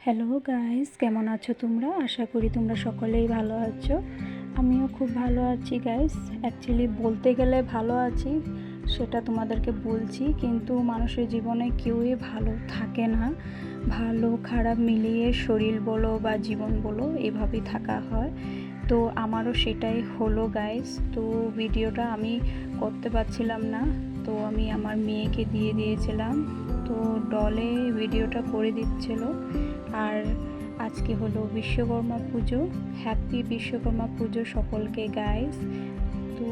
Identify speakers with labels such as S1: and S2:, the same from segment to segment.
S1: Hello guys কেমন আছো তোমরা? আশা করি তোমরা সকলেই ভালো আছো। আমিও খুব ভালো আছি গাইস অ্যাকচুয়ালি বলতে গেলে ভালো আছি, সেটা তোমাদেরকে বলছি। কিন্তু মানুষের জীবনে কেউই ভালো থাকে না। ভালো, খারাপ মিলিয়ে শরীর বলো বা জীবন বলো, এভাবেই থাকা হয়। তো আমারও সেটাই হলো গাইস তো ভিডিওটা আমি করতে পারছিলাম না। তো আমি আমার মেয়েকে দিয়ে দিয়েছিলাম। তো ডলে ভিডিওটা করে দিচ্ছিল। আর আজকে হলো বিশ্বকর্মা পুজো। হ্যাপি বিশ্বকর্মা পুজো সকলকে গাইস তো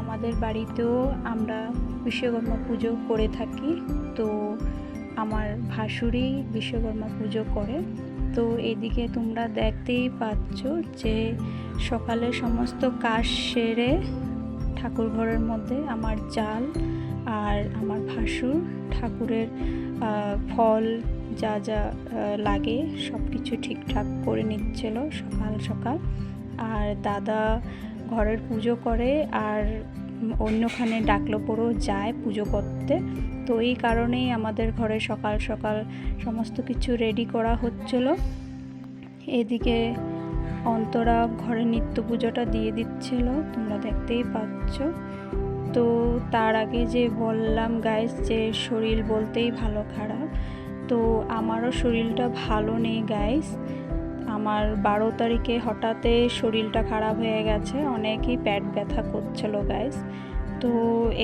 S1: আমাদের বাড়িতেও আমরা বিশ্বকর্মা পুজো করে থাকি। তো আমার ভাসুরি বিশ্বকর্মা পুজো করে। তো এদিকে তোমরা দেখতেই পাচ্ছ যে সকালে সমস্ত কাজ সেরে ঠাকুর ঘরের মধ্যে আমার জাল আর আমার ভাসুর ঠাকুরের ফল যা যা লাগে সব কিছু ঠিকঠাক করে নিচ্ছিল সকাল সকাল। আর দাদা ঘরের পুজো করে আর অন্যখানে ডাকলো পরেও যায় পুজো করতে। তো এই কারণেই আমাদের ঘরে সকাল সকাল সমস্ত কিছু রেডি করা হচ্ছিল। এদিকে অন্তরা ঘরে নিত্য পুজোটা দিয়ে দিচ্ছিল, তোমরা দেখতেই পাচ্ছ। তো তার আগে যে বললাম গাইস যে শরীর বলতেই ভালো খারাপ। তো আমারও শরীরটা ভালো নেই গাইস আমার বারো তারিখে হঠাৎই শরীরটা খারাপ হয়ে গেছে, অনেকই পেট ব্যথা করছিল গাইস তো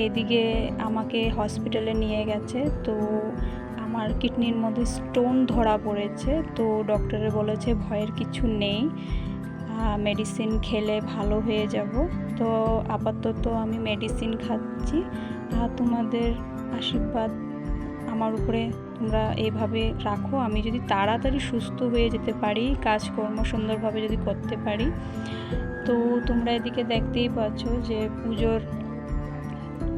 S1: এদিকে আমাকে হসপিটালে নিয়ে গেছে, তো আমার কিডনির মধ্যে স্টোন ধরা পড়েছে, তো ডক্টরে বলেছে ভয়ের কিছু নেই মেডিসিন খেলে ভালো হয়ে যাব। তো আপাতত আমি মেডিসিন খাচ্ছি, আর তোমাদের আশীর্বাদ আমার উপরে তোমরা এইভাবে রাখো। আমি যদি তাড়াতাড়ি সুস্থ হয়ে যেতে পারি, কাজকর্ম সুন্দরভাবে যদি করতে পারি, তো তোমরা এদিকে দেখতেই পাচ্ছ যে পুজোর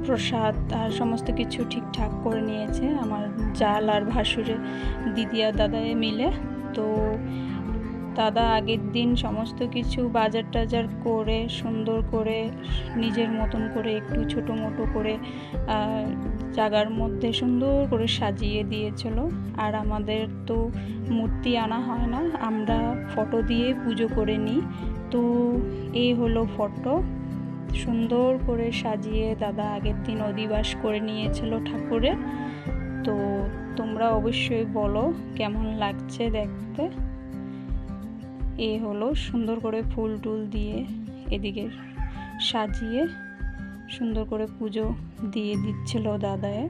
S1: প্রসাদ আর সমস্ত কিছু ঠিকঠাক করে নিয়েছে আমার জাল আর ভাসুরে, দিদি আর দাদায় মিলে। তো দাদা আগের দিন সমস্ত কিছু বাজার টাজার করে, সুন্দর করে, নিজের মতন করে একটু ছোটো মোটো করে জায়গার মধ্যে সুন্দর করে সাজিয়ে দিয়েছিল। আর আমাদের তো মূর্তি আনা হয় না, আমরা ফটো দিয়ে পুজো করে নিই। তো এই হলো ফটো। সুন্দর করে সাজিয়ে দাদা আগের দিন অধিবাস করে নিয়েছিল ঠাকুরে। তো তোমরা অবশ্যই বলো কেমন লাগছে দেখতে। এ হলো সুন্দর করে ফুল টুল দিয়ে এদিকে সাজিয়ে সুন্দর করে পুজো দিয়ে দিচ্ছিল দাদায়।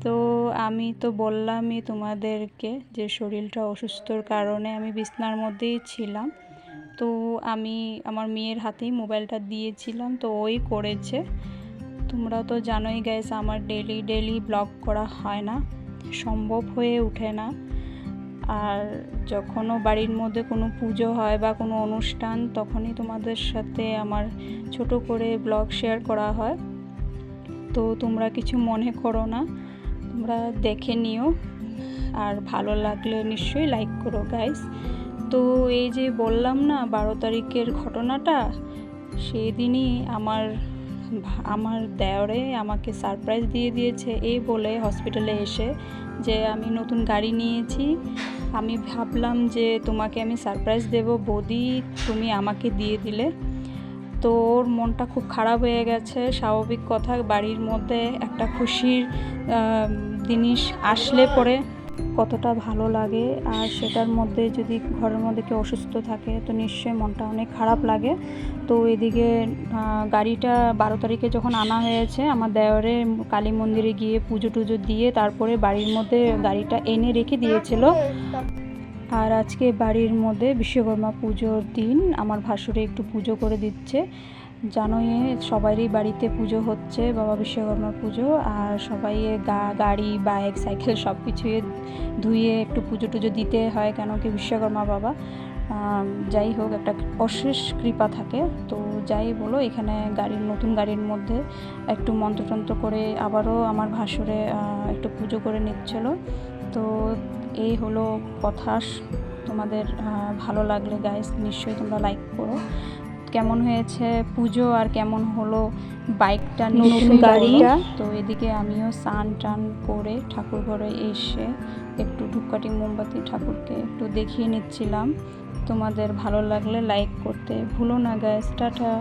S1: তো আমি তো বললামই তোমাদেরকে যে শরীরটা অসুস্থর কারণে আমি বিছনার মধ্যেই ছিলাম। তো আমি আমার মেয়ের হাতেই মোবাইলটা দিয়েছিলাম, তো ওই করেছে। তোমরা তো জানোই গ্যাস আমার ডেলি ডেলি ব্লগ করা হয় না। সম্ভব হয়ে ওঠে না। আর যখনও বাড়ির মধ্যে কোনো পুজো হয় বা কোনো অনুষ্ঠান, তখনই তোমাদের সাথে আমার ছোট করে ব্লগ শেয়ার করা হয়। তো তোমরা কিছু মনে করো না, তোমরা দেখে নিও। আর ভালো লাগলে নিশ্চয়ই লাইক করো গাইস তো এই যে বললাম না, বারো তারিখের ঘটনাটা সেই দিনই আমার আমার দেওরে আমাকে সারপ্রাইজ দিয়ে দিয়েছে এই বলে হসপিটালে এসে যে আমি নতুন গাড়ি নিয়েছি। আমি ভাবলাম যে তোমাকে আমি সারপ্রাইজ দেব, বৌদি তুমি আমাকে দিয়ে দিলে। তো ওর মনটা খুব খারাপ হয়ে গেছে। স্বাভাবিক কথা, বাড়ির মধ্যে একটা খুশির জিনিস আসলে পরে কতটা ভালো লাগে আর সেটার মধ্যে যদি ঘরের মধ্যে কেউ অসুস্থ থাকে, তো নিশ্চয়ই মনটা অনেক খারাপ লাগে। তো এদিকে গাড়িটা বারো তারিখে যখন আনা হয়েছে, আমার দেওয়ারে কালী মন্দিরে গিয়ে পুজো টুজো দিয়ে তারপরে বাড়ির মধ্যে গাড়িটা এনে রেখে দিয়েছিল। আর আজকে বাড়ির মধ্যে বিশ্বকর্মা পুজোর দিন, আমার ভাসুরে একটু পুজো করে দিচ্ছে। জানোই, সবারই বাড়িতে পুজো হচ্ছে, বাবা বিশ্বকর্মা পুজো, আর সবাই গা, গাড়ি, বাইক, সাইকেল সব কিছুই ধুয়ে একটু পুজো টুজো দিতে হয় কেন কি বিশ্বকর্মা বাবা। যাই হোক, একটা অশেষ কৃপা থাকে। তো যাই বলো, এখানে গাড়ির, নতুন গাড়ির মধ্যে একটু মন্ত্রতন্ত্র করে আবারও আমার ভাসুরে একটু পুজো করে নিচ্ছিল। তো এই হলো কথা। তোমাদের ভালো লাগলে গাইস নিশ্চয়ই তোমরা লাইক করো। কেমন হয়েছে পুজো আর কেমন হলো বাইকটা
S2: নতুন গাড়িটা।
S1: তো এদিকে আমিও স্নান টান করে ঠাকুর ঘরে এসে একটু ধূপকাঠি মোমবাতি ঠাকুরকে একটু দেখিয়ে নিচ্ছিলাম। তোমাদের ভালো লাগলে লাইক করতে ভুলো না গাইস টাটা।